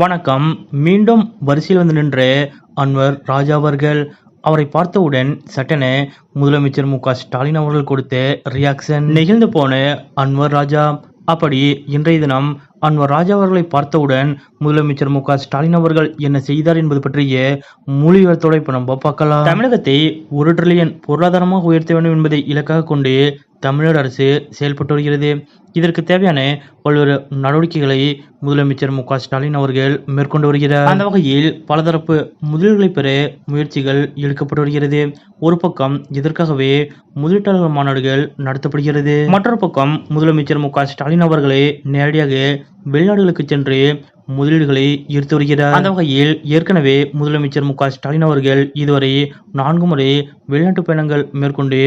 வணக்கம். மீண்டும் வரிசையில் வந்து நின்ற அன்வர் ராஜா அவர்கள் அவரை பார்த்தவுடன் சட்டென முதலமைச்சர் மு ஸ்டாலின் அவர்கள் கொடுத்த ரியாக்ஷன் நெகிழ்ந்து போன அன்வர் ராஜா. அப்படி இன்றைய தினம் அன்வர் ராஜா அவர்களை பார்த்தவுடன் முதலமைச்சர் மு ஸ்டாலின் அவர்கள் என்ன செய்தார் என்பது பற்றிய முழு இப்ப நம்ம பார்க்கலாம். தமிழகத்தை ஒரு ட்ரில்லியன் பொருளாதாரமாக உயர்த்த வேண்டும் என்பதை இலக்காக கொண்டு தமிழக அரசு செயல்பட்டு வருகிறது. இதற்கு தேவையான பல்வேறு நடவடிக்கைகளை முதலமைச்சர் மு ஸ்டாலின் அவர்கள் மேற்கொண்டு வருகிறார். அந்த வகையில் பலதரப்பு முதலீடுகளை பெற முயற்சிகள் எடுக்கப்பட்டு வருகிறது. ஒரு பக்கம் இதற்காகவே முதலீட்டாளர் மாநாடுகள் நடத்தப்படுகிறது. மற்றொரு பக்கம் முதலமைச்சர் மு ஸ்டாலின் அவர்களே நேரடியாக வெளிநாடுகளுக்கு சென்று முதலீடுகளை ஈர்த்து வருகிறார். அந்த வகையில் ஏற்கனவே முதலமைச்சர் மு ஸ்டாலின் அவர்கள் இதுவரை நான்கு முறை வெளிநாட்டு பயணங்கள் மேற்கொண்டு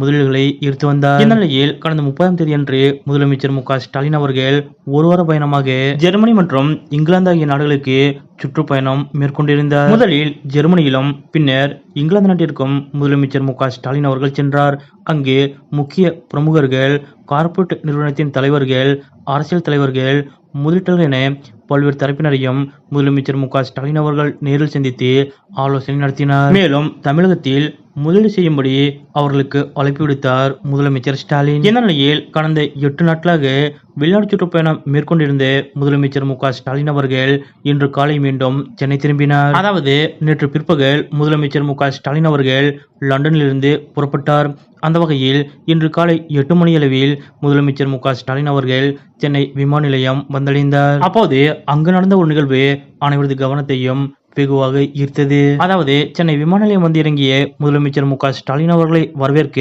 முதலீடுகளை ஈர்த்து வந்தார். இந்த நிலையில் கடந்த முப்பதாம் தேதி அன்று முதலமைச்சர் மு ஸ்டாலின் அவர்கள் ஒரு வார பயணமாக ஜெர்மனி மற்றும் இங்கிலாந்து ஆகிய நாடுகளுக்கு சுற்றுப்பயணம் மேற்கொண்டிருந்தார். முதலில் ஜெர்மனியிலும் பின்னர் இங்கிலாந்து நாட்டிற்கும் முதலமைச்சர் மு ஸ்டாலின் அவர்கள் சென்றார். அங்கு முக்கிய பிரமுகர்கள் கார்ப்பரேட் நிறுவனத்தின் தலைவர்கள் அரசியல் தலைவர்கள் முதலீட்டர்கள் என பல்வேறு தரப்பினரையும் முதலமைச்சர் மு க ஸ்டாலின் அவர்கள் நேரில் சந்தித்து ஆலோசனை நடத்தினார். மேலும் தமிழகத்தில் முதலீடு செய்யும்படி அவர்களுக்கு அழைப்பு விடுத்தார் முதலமைச்சர் ஸ்டாலின். இந்த நிலையில் கடந்த எட்டு நாட்களாக வெளிநாடு சுற்றுப்பயணம் மேற்கொண்டிருந்த முதலமைச்சர் மு ஸ்டாலின் அவர்கள் இன்று காலை மீண்டும் சென்னை திரும்பினார். அதாவது நேற்று பிற்பகல் முதலமைச்சர் மு ஸ்டாலின் அவர்கள் லண்டனிலிருந்து புறப்பட்டார். அந்த வகையில் இன்று காலை எட்டு மணியளவில் முதலமைச்சர் மு ஸ்டாலின் அவர்கள் சென்னை விமான நிலையம் வந்தடைந்தார். அப்போது அங்கு நடந்த ஒரு நிகழ்வு அனைவரது கவனத்தையும் வெகுவாக ஈர்த்தது. அதாவது சென்னை விமான நிலையம் வந்து இறங்கிய முதலமைச்சர் மு ஸ்டாலின் அவர்களை வரவேற்க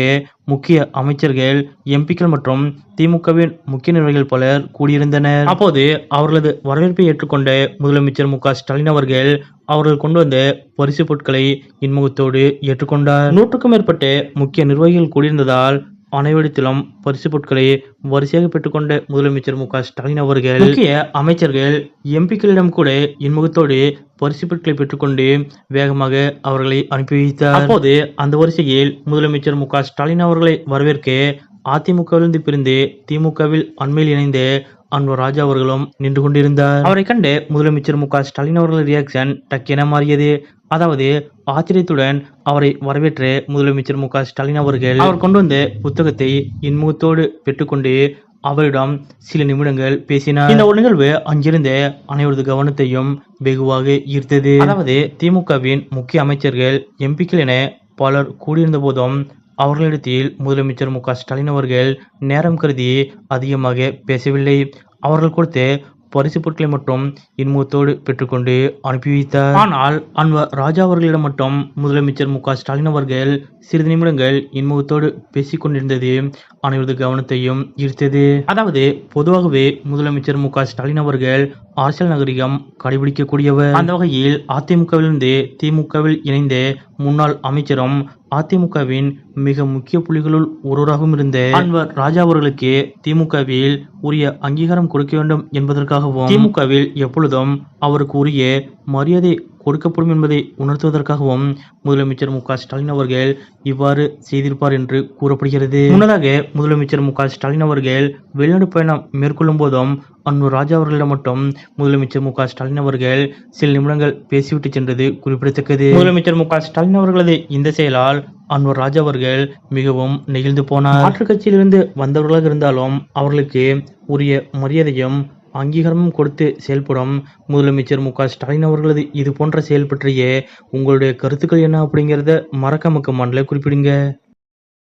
முக்கிய அமைச்சர்கள் எம்பிக்கள் மற்றும் திமுகவின் முக்கிய நிர்வாகிகள் பலர் கூடியிருந்தனர். அப்போது அவர்களது வரவேற்பை ஏற்றுக்கொண்ட முதலமைச்சர் மு ஸ்டாலின் அவர்கள் அவர்கள் கொண்டு வந்த பரிசு பொருட்களை இன்முகத்தோடு ஏற்றுக்கொண்டார். நூற்றுக்கும் மேற்பட்ட முக்கிய நிர்வாகிகள் கூடியிருந்ததால் அனைவரிடத்திலும் பரிசு பொருட்களை வரிசையாக பெற்றுக்கொண்ட முதலமைச்சர் மு க ஸ்டாலின் அவர்கள் முக்கிய அமைச்சர்கள் எம்பிக்களிடம் கூட இன்முகத்தோடு பரிசு பொருட்களை பெற்றுக்கொண்டு வேகமாக அவர்களை அனுப்பி வைத்தார். அப்போது அந்த வரிசையில் முதலமைச்சர் மு க ஸ்டாலின் அவர்களை வரவேற்க அதிமுகவிலிருந்து பிரிந்து திமுகவில் அண்மையில் இணைந்த அன்வர் ராஜா அவர்களும் நின்று கொண்டிருந்தார். அவரை கண்டு முதலமைச்சர் மு க ஸ்டாலின் அவர்கள் ரியாக்ஷன் டக்கென மாறியது. அதாவது ஆச்சரியத்துடன் அவரை வரவேற்று முதலமைச்சர் மு க ஸ்டாலின் அவர்கள் அவர் கொண்டு வந்த புத்தகத்தை இன்முகத்தோடு பெற்றுக்கொண்டு அவரிடம் சில நிமிடங்கள் பேசினார். இந்த ஒரு நிகழ்வு அங்கிருந்த அனைவரது கவனத்தையும் வெகுவாக ஈர்த்தது. அதாவது திமுகவின் முக்கிய அமைச்சர்கள் எம்பிக்கள் என பலர் கூடியிருந்த போதும் அவர்களிடத்தில் முதலமைச்சர் மு க ஸ்டாலின் அவர்கள் நேரம் கருதி அதிகமாக பேசவில்லை. அவர்கள் கொடுத்த பரிசு பொருட்களை மட்டும் இன்முகத்தோடு பெற்றுக்கொண்டு அனுப்பி வைத்தார். ஆனால் அன்வர் ராஜா அவர்களிடம் மட்டும் முதலமைச்சர் மு க ஸ்டாலின் அவர்கள் சிறிது நிமிடங்கள் இன்முகத்தோடு பேசிக் கொண்டிருந்தது அனைவரது கவனத்தையும் ஈர்த்தது. அதாவது பொதுவாகவே முதலமைச்சர் மு க ஸ்டாலின் அவர்கள் அரசியல் நாகரிகம் கடைபிடிக்கக்கூடியவர். அந்த வகையில் அதிமுகவிலிருந்து திமுகவில் இணைந்த முன்னாள் அமைச்சரும் அதிமுகவின் மிக முக்கிய புள்ளிகளுள் ஒருவராகவும் இருந்த அன்வர். ராஜா அவர்களுக்கு திமுகவில் உரிய அங்கீகாரம் கொடுக்க வேண்டும் என்பதற்காகவும் திமுகவில் எப்பொழுதும் அவருக்கு உரிய மரியாதை கொடுக்கப்படும் என்பதை உணர்த்துவதற்காகவும் முதலமைச்சர் மு ஸ்டாலின் அவர்கள் இவ்வாறு செய்திருப்பார் என்று கூறப்படுகிறது. முன்னதாக முதலமைச்சர் மு ஸ்டாலின் அவர்கள் வெளிநாடு பயணம் மேற்கொள்ளும் போதும் அன்னூர் ராஜா அவர்களிடம் மட்டும் முதலமைச்சர் மு ஸ்டாலின் அவர்கள் சில நிமிடங்கள் பேசிவிட்டு சென்றது குறிப்பிடத்தக்கது. முதலமைச்சர் மு ஸ்டாலின் அவர்களது இந்த செயலால் அன்வர் ராஜா அவர்கள் மிகவும் நெகிழ்ந்து போனார். மாற்றுக் கட்சியிலிருந்து வந்தவர்களாக இருந்தாலும் அவர்களுக்கு உரிய மரியாதையும் அங்கீகாரமும் கொடுத்து செயல்படும் முதலமைச்சர் மு க ஸ்டாலின் அவர்களது இது போன்ற செயல் பற்றிய உங்களுடைய கருத்துக்கள் என்ன அப்படிங்கிறத மறக்காம கமெண்ட்ல குறிப்பிடுங்க.